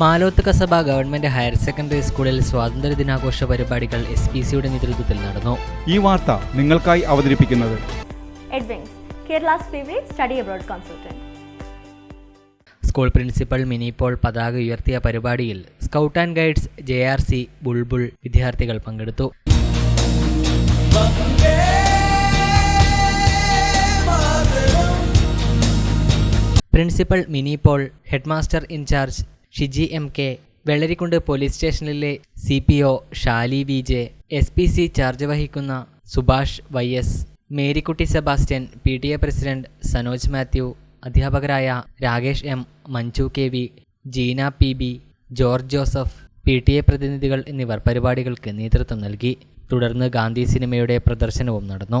Maloth Kasaba government higher secondary സ്കൂളിൽ സ്വാതന്ത്ര്യ ദിനാഘോഷ പരിപാടികൾ എസ് പി സിയുടെ നേതൃത്വത്തിൽ നടന്നു ഈ വാർത്ത നിങ്ങൾക്കായി അവതരിപ്പിക്കുന്നത് study abroad consultant. School principal Mini Paul പതാക ഉയർത്തിയ പരിപാടിയിൽ scout and guides J R C bulbul വിദ്യാർത്ഥികൾ പങ്കെടുത്തു principal Mini Paul headmaster in-charge Shiji M K Vellarikkundu police സ്റ്റേഷനിലെ C P O Shali V J S P C charge വഹിക്കുന്ന Subhash Y S Marykutty Sebastian P T A president Sanoj Mathew അധ്യാപകരായ Rakesh M Manju K V Jeena P B George Joseph P T A പ്രതിനിധികൾ എന്നിവർ പരിപാടികൾക്ക് നേതൃത്വം നൽകി. തുടർന്ന് ഗാന്ധി സിനിമയുടെ പ്രദർശനവും നടന്നു.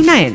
nine